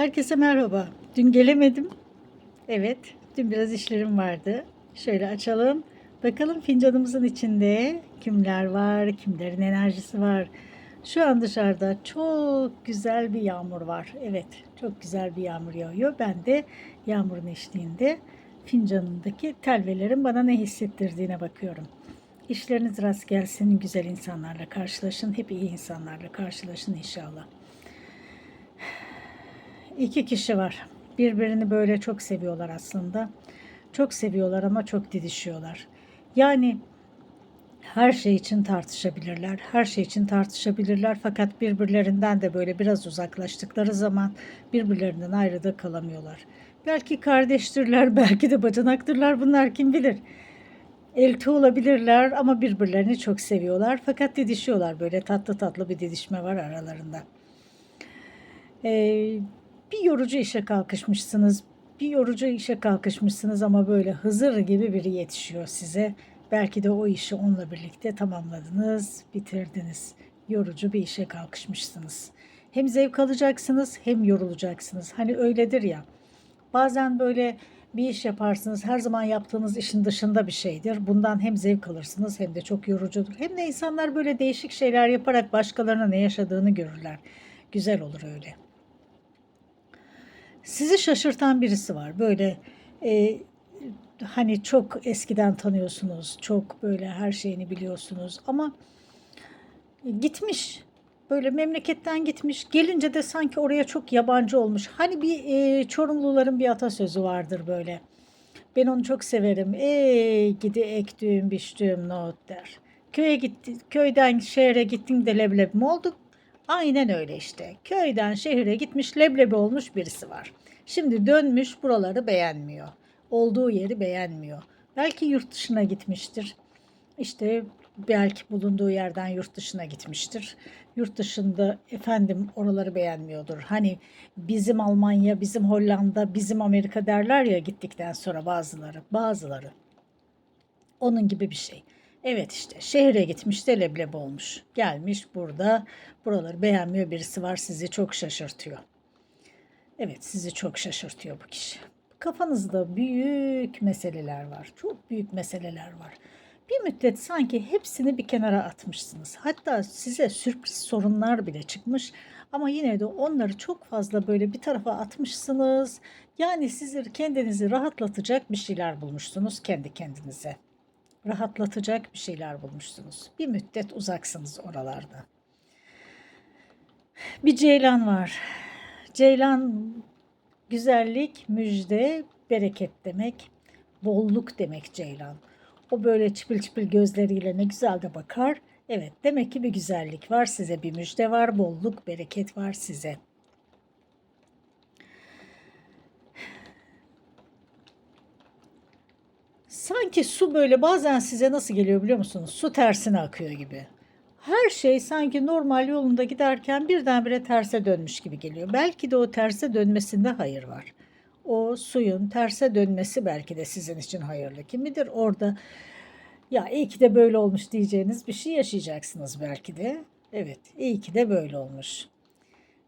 Herkese merhaba. Dün gelemedim. Evet, dün biraz işlerim vardı. Şöyle açalım. Bakalım fincanımızın içinde kimler var, kimlerin enerjisi var. Şu an dışarıda çok güzel bir yağmur var. Evet, çok güzel bir yağmur yağıyor. Ben de yağmurun eşliğinde fincanımdaki telvelerin bana ne hissettirdiğine bakıyorum. İşleriniz rast gelsin, güzel insanlarla karşılaşın, hep iyi insanlarla karşılaşın inşallah. İki kişi var. Birbirini böyle çok seviyorlar aslında. Çok seviyorlar ama çok didişiyorlar. Yani her şey için tartışabilirler. Her şey için tartışabilirler fakat birbirlerinden de böyle biraz uzaklaştıkları zaman birbirlerinden ayrı da kalamıyorlar. Belki kardeştirler, belki de bacanaktırlar bunlar kim bilir. Elti olabilirler ama birbirlerini çok seviyorlar fakat didişiyorlar. Böyle tatlı tatlı bir didişme var aralarında. Ee, bir yorucu işe kalkışmışsınız. Bir yorucu işe kalkışmışsınız ama böyle Hızır gibi biri yetişiyor size. Belki de o işi onunla birlikte tamamladınız, bitirdiniz. Yorucu bir işe kalkışmışsınız. Hem zevk alacaksınız hem yorulacaksınız. Hani öyledir ya. Bazen böyle bir iş yaparsınız. Her zaman yaptığınız işin dışında bir şeydir. Bundan hem zevk alırsınız hem de çok yorucudur. Hem de insanlar böyle değişik şeyler yaparak başkalarına ne yaşadığını görürler. Güzel olur öyle sizi şaşırtan birisi var. Böyle e, hani çok eskiden tanıyorsunuz, çok böyle her şeyini biliyorsunuz ama gitmiş. Böyle memleketten gitmiş. Gelince de sanki oraya çok yabancı olmuş. Hani bir e, Çorumluların bir atasözü vardır böyle. Ben onu çok severim. Ey gidi ektiğim biçtiğim not der. Köye gitti, köyden şehre gittin de leblebi mi olduk? Aynen öyle işte. Köyden şehire gitmiş leblebi olmuş birisi var. Şimdi dönmüş buraları beğenmiyor. Olduğu yeri beğenmiyor. Belki yurt dışına gitmiştir. İşte belki bulunduğu yerden yurt dışına gitmiştir. Yurt dışında efendim oraları beğenmiyordur. Hani bizim Almanya, bizim Hollanda, bizim Amerika derler ya gittikten sonra bazıları, bazıları. Onun gibi bir şey. Evet işte şehre gitmiş de leblebi olmuş. Gelmiş burada buraları beğenmiyor birisi var sizi çok şaşırtıyor. Evet sizi çok şaşırtıyor bu kişi. Kafanızda büyük meseleler var. Çok büyük meseleler var. Bir müddet sanki hepsini bir kenara atmışsınız. Hatta size sürpriz sorunlar bile çıkmış ama yine de onları çok fazla böyle bir tarafa atmışsınız. Yani sizi kendinizi rahatlatacak bir şeyler bulmuşsunuz kendi kendinize. Rahatlatacak bir şeyler bulmuşsunuz. Bir müddet uzaksınız oralarda. Bir ceylan var. Ceylan güzellik, müjde, bereket demek. Bolluk demek ceylan. O böyle çipil çipil gözleriyle ne güzel de bakar. Evet demek ki bir güzellik var size, bir müjde var, bolluk, bereket var size. Sanki su böyle bazen size nasıl geliyor biliyor musunuz? Su tersine akıyor gibi. Her şey sanki normal yolunda giderken birdenbire terse dönmüş gibi geliyor. Belki de o terse dönmesinde hayır var. O suyun terse dönmesi belki de sizin için hayırlı. Kim bilir orada ya iyi ki de böyle olmuş diyeceğiniz bir şey yaşayacaksınız belki de. Evet iyi ki de böyle olmuş.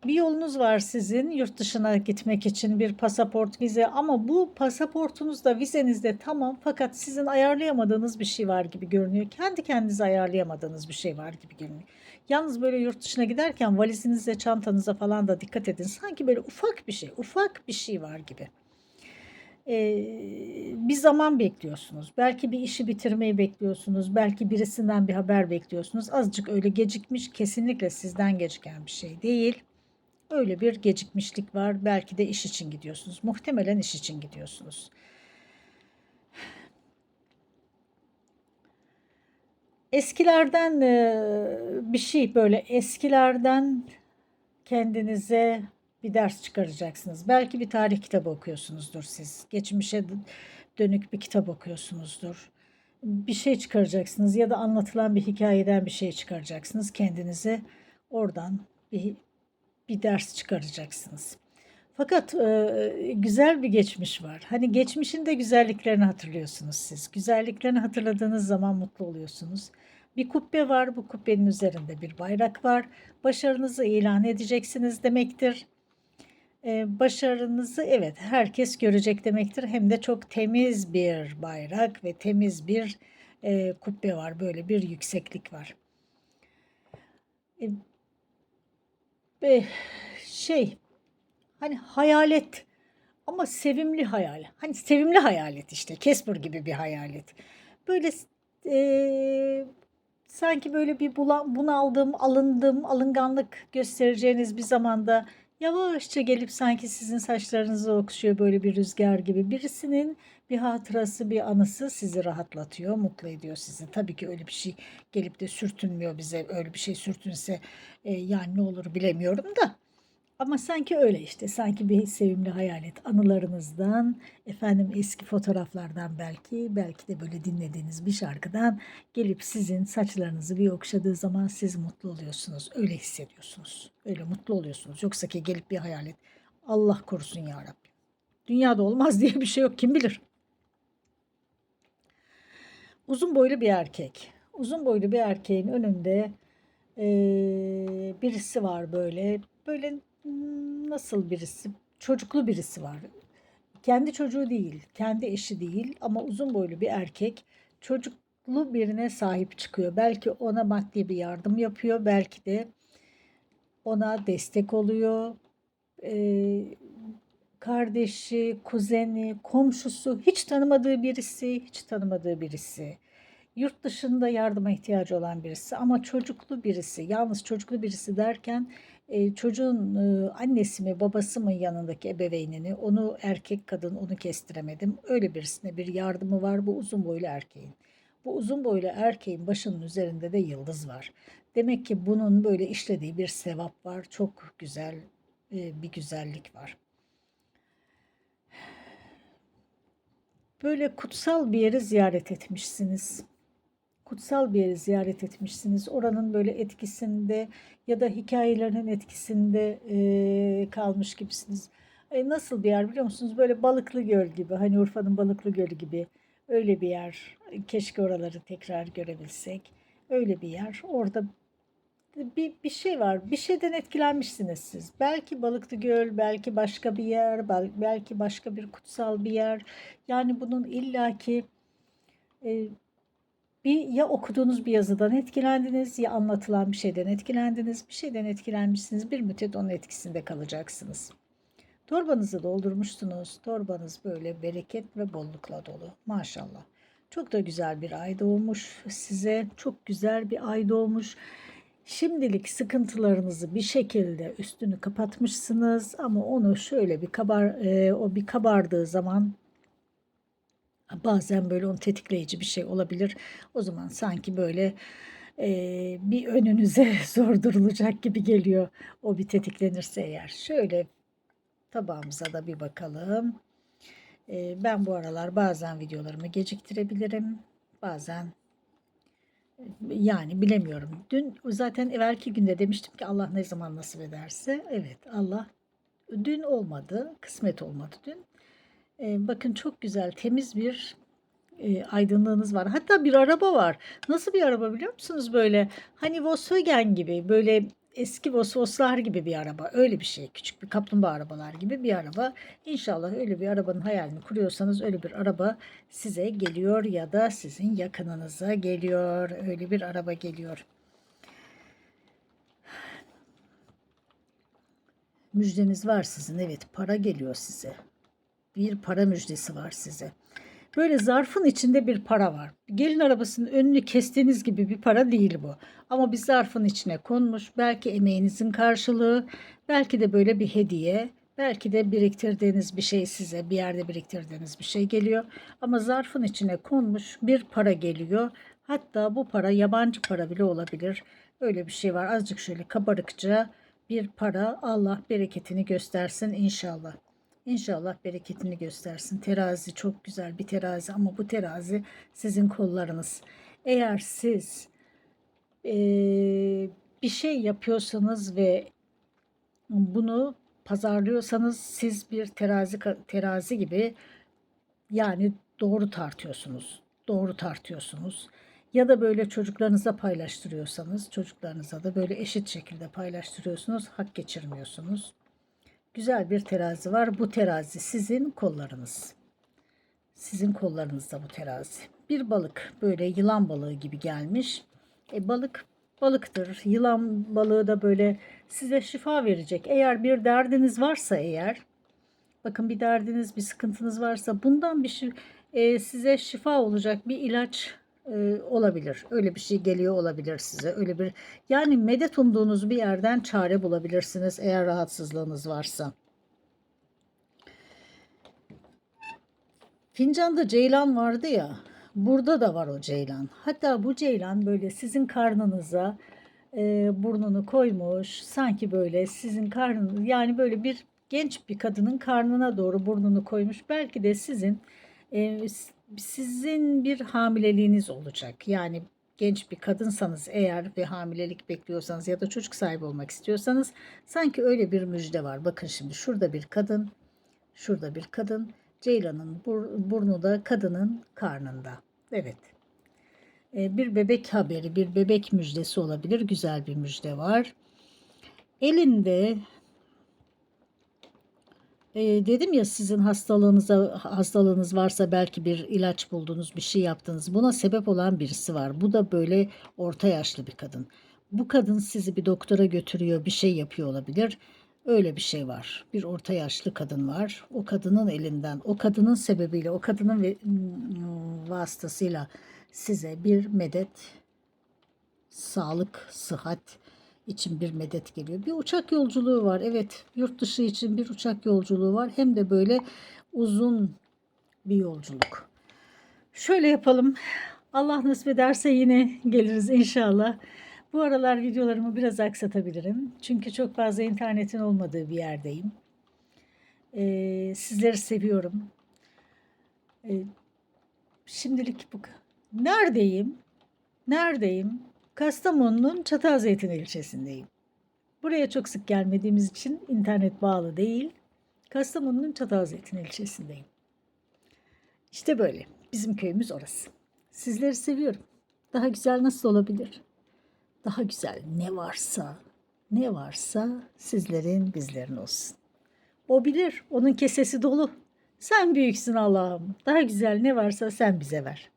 Bir yolunuz var sizin yurt dışına gitmek için bir pasaport, vize ama bu pasaportunuzda, vizenizde tamam fakat sizin ayarlayamadığınız bir şey var gibi görünüyor. Kendi kendinize ayarlayamadığınız bir şey var gibi görünüyor. Yalnız böyle yurt dışına giderken valizinize, çantanıza falan da dikkat edin. Sanki böyle ufak bir şey, ufak bir şey var gibi. Ee, bir zaman bekliyorsunuz. Belki bir işi bitirmeyi bekliyorsunuz. Belki birisinden bir haber bekliyorsunuz. Azıcık öyle gecikmiş, kesinlikle sizden geciken bir şey değil. Öyle bir gecikmişlik var. Belki de iş için gidiyorsunuz. Muhtemelen iş için gidiyorsunuz. Eskilerden bir şey böyle eskilerden kendinize bir ders çıkaracaksınız. Belki bir tarih kitabı okuyorsunuzdur siz. Geçmişe dönük bir kitap okuyorsunuzdur. Bir şey çıkaracaksınız ya da anlatılan bir hikayeden bir şey çıkaracaksınız kendinize. Oradan bir bir ders çıkaracaksınız. Fakat e, güzel bir geçmiş var. Hani geçmişin de güzelliklerini hatırlıyorsunuz siz. Güzelliklerini hatırladığınız zaman mutlu oluyorsunuz. Bir kubbe var. Bu kubbenin üzerinde bir bayrak var. Başarınızı ilan edeceksiniz demektir. E, başarınızı evet herkes görecek demektir. Hem de çok temiz bir bayrak ve temiz bir e, kubbe var. Böyle bir yükseklik var. E, e, şey hani hayalet ama sevimli hayal. Hani sevimli hayalet işte. Casper gibi bir hayalet. Böyle e, sanki böyle bir bunaldım, alındım, alınganlık göstereceğiniz bir zamanda yavaşça gelip sanki sizin saçlarınızı okşuyor böyle bir rüzgar gibi. Birisinin bir hatırası, bir anısı sizi rahatlatıyor, mutlu ediyor sizi. Tabii ki öyle bir şey gelip de sürtünmüyor bize. Öyle bir şey sürtünse e, yani ne olur bilemiyorum da. Ama sanki öyle işte. Sanki bir sevimli hayalet anılarınızdan, efendim eski fotoğraflardan belki, belki de böyle dinlediğiniz bir şarkıdan gelip sizin saçlarınızı bir okşadığı zaman siz mutlu oluyorsunuz. Öyle hissediyorsunuz. Öyle mutlu oluyorsunuz. Yoksa ki gelip bir hayalet. Allah korusun ya Rabbi. Dünyada olmaz diye bir şey yok. Kim bilir? Uzun boylu bir erkek. Uzun boylu bir erkeğin önünde eee, birisi var böyle. Böyle nasıl birisi? Çocuklu birisi var. Kendi çocuğu değil, kendi eşi değil ama uzun boylu bir erkek çocuklu birine sahip çıkıyor. Belki ona maddi bir yardım yapıyor, belki de ona destek oluyor. Eee, kardeşi, kuzeni, komşusu, hiç tanımadığı birisi, hiç tanımadığı birisi. Yurt dışında yardıma ihtiyacı olan birisi ama çocuklu birisi. Yalnız çocuklu birisi derken e, çocuğun e, annesi mi babası mı yanındaki ebeveynini onu erkek kadın onu kestiremedim. Öyle birisine bir yardımı var bu uzun boylu erkeğin. Bu uzun boylu erkeğin başının üzerinde de yıldız var. Demek ki bunun böyle işlediği bir sevap var. Çok güzel e, bir güzellik var. Böyle kutsal bir yeri ziyaret etmişsiniz. Kutsal bir yeri ziyaret etmişsiniz. Oranın böyle etkisinde ya da hikayelerinin etkisinde e, kalmış gibisiniz. E, nasıl bir yer biliyor musunuz? Böyle Balıklı Göl gibi. Hani Urfa'nın Balıklı Gölü gibi. Öyle bir yer. Keşke oraları tekrar görebilsek. Öyle bir yer. Orada bir, bir şey var. Bir şeyden etkilenmişsiniz siz. Belki Balıklı Göl, belki başka bir yer, bel- belki başka bir kutsal bir yer. Yani bunun illaki e, bir ya okuduğunuz bir yazıdan etkilendiniz ya anlatılan bir şeyden etkilendiniz. Bir şeyden etkilenmişsiniz. Bir müddet onun etkisinde kalacaksınız. Torbanızı doldurmuşsunuz. Torbanız böyle bereket ve bollukla dolu. Maşallah. Çok da güzel bir ay doğmuş size. Çok güzel bir ay doğmuş. Şimdilik sıkıntılarınızı bir şekilde üstünü kapatmışsınız ama onu şöyle bir kabar e, o bir kabardığı zaman bazen böyle onu tetikleyici bir şey olabilir. O zaman sanki böyle e, bir önünüze zor durulacak gibi geliyor. O bir tetiklenirse eğer. Şöyle tabağımıza da bir bakalım. E, ben bu aralar bazen videolarımı geciktirebilirim. Bazen yani bilemiyorum. Dün zaten evvelki günde demiştim ki Allah ne zaman nasip ederse. Evet Allah dün olmadı. Kısmet olmadı dün. Ee, bakın çok güzel temiz bir e, aydınlığınız var. Hatta bir araba var. Nasıl bir araba biliyor musunuz böyle? Hani Volkswagen gibi böyle eski Vosvoslar gibi bir araba. Öyle bir şey. Küçük bir kaplumbağa arabalar gibi bir araba. İnşallah öyle bir arabanın hayalini kuruyorsanız öyle bir araba size geliyor ya da sizin yakınınıza geliyor. Öyle bir araba geliyor. Müjdeniz var sizin. Evet para geliyor size. Bir para müjdesi var size. Böyle zarfın içinde bir para var. Gelin arabasının önünü kestiğiniz gibi bir para değil bu. Ama bir zarfın içine konmuş. Belki emeğinizin karşılığı, belki de böyle bir hediye, belki de biriktirdiğiniz bir şey size bir yerde biriktirdiğiniz bir şey geliyor. Ama zarfın içine konmuş bir para geliyor. Hatta bu para yabancı para bile olabilir. Öyle bir şey var. Azıcık şöyle kabarıkça bir para. Allah bereketini göstersin inşallah. İnşallah bereketini göstersin. Terazi çok güzel bir terazi ama bu terazi sizin kollarınız. Eğer siz eee, bir şey yapıyorsanız ve bunu pazarlıyorsanız siz bir terazi terazi gibi yani doğru tartıyorsunuz. Doğru tartıyorsunuz. Ya da böyle çocuklarınıza paylaştırıyorsanız çocuklarınıza da böyle eşit şekilde paylaştırıyorsunuz. Hak geçirmiyorsunuz. Güzel bir terazi var. Bu terazi sizin kollarınız. Sizin kollarınızda bu terazi. Bir balık böyle yılan balığı gibi gelmiş. E, balık balıktır. Yılan balığı da böyle size şifa verecek. Eğer bir derdiniz varsa eğer bakın bir derdiniz, bir sıkıntınız varsa bundan bir şey size şifa olacak bir ilaç e, olabilir. Öyle bir şey geliyor olabilir size. Öyle bir yani medet umduğunuz bir yerden çare bulabilirsiniz eğer rahatsızlığınız varsa. Fincanda ceylan vardı ya. Burada da var o ceylan. Hatta bu ceylan böyle sizin karnınıza e, burnunu koymuş. Sanki böyle sizin karnınız yani böyle bir genç bir kadının karnına doğru burnunu koymuş. Belki de sizin e, sizin bir hamileliğiniz olacak. Yani genç bir kadınsanız eğer ve hamilelik bekliyorsanız ya da çocuk sahibi olmak istiyorsanız sanki öyle bir müjde var. Bakın şimdi şurada bir kadın, şurada bir kadın. Ceylan'ın bur- burnu da kadının karnında. Evet. E, bir bebek haberi, bir bebek müjdesi olabilir. Güzel bir müjde var. Elinde e, dedim ya sizin hastalığınıza hastalığınız varsa belki bir ilaç buldunuz, bir şey yaptınız. Buna sebep olan birisi var. Bu da böyle orta yaşlı bir kadın. Bu kadın sizi bir doktora götürüyor, bir şey yapıyor olabilir. Öyle bir şey var. Bir orta yaşlı kadın var. O kadının elinden, o kadının sebebiyle, o kadının ve- m- vasıtasıyla size bir medet, sağlık, sıhhat için bir medet geliyor. Bir uçak yolculuğu var. Evet, yurt dışı için bir uçak yolculuğu var. Hem de böyle uzun bir yolculuk. Şöyle yapalım. Allah nasip ederse yine geliriz inşallah. Bu aralar videolarımı biraz aksatabilirim. Çünkü çok fazla internetin olmadığı bir yerdeyim. Ee, sizleri seviyorum. Ee, şimdilik bu. Neredeyim? Neredeyim? Kastamonu'nun Çatalzeytin ilçesindeyim. Buraya çok sık gelmediğimiz için internet bağlı değil. Kastamonu'nun Çatalzeytin ilçesindeyim. İşte böyle. Bizim köyümüz orası. Sizleri seviyorum. Daha güzel nasıl olabilir? Daha güzel ne varsa, ne varsa sizlerin bizlerin olsun. O bilir, onun kesesi dolu. Sen büyüksün Allah'ım. Daha güzel ne varsa sen bize ver.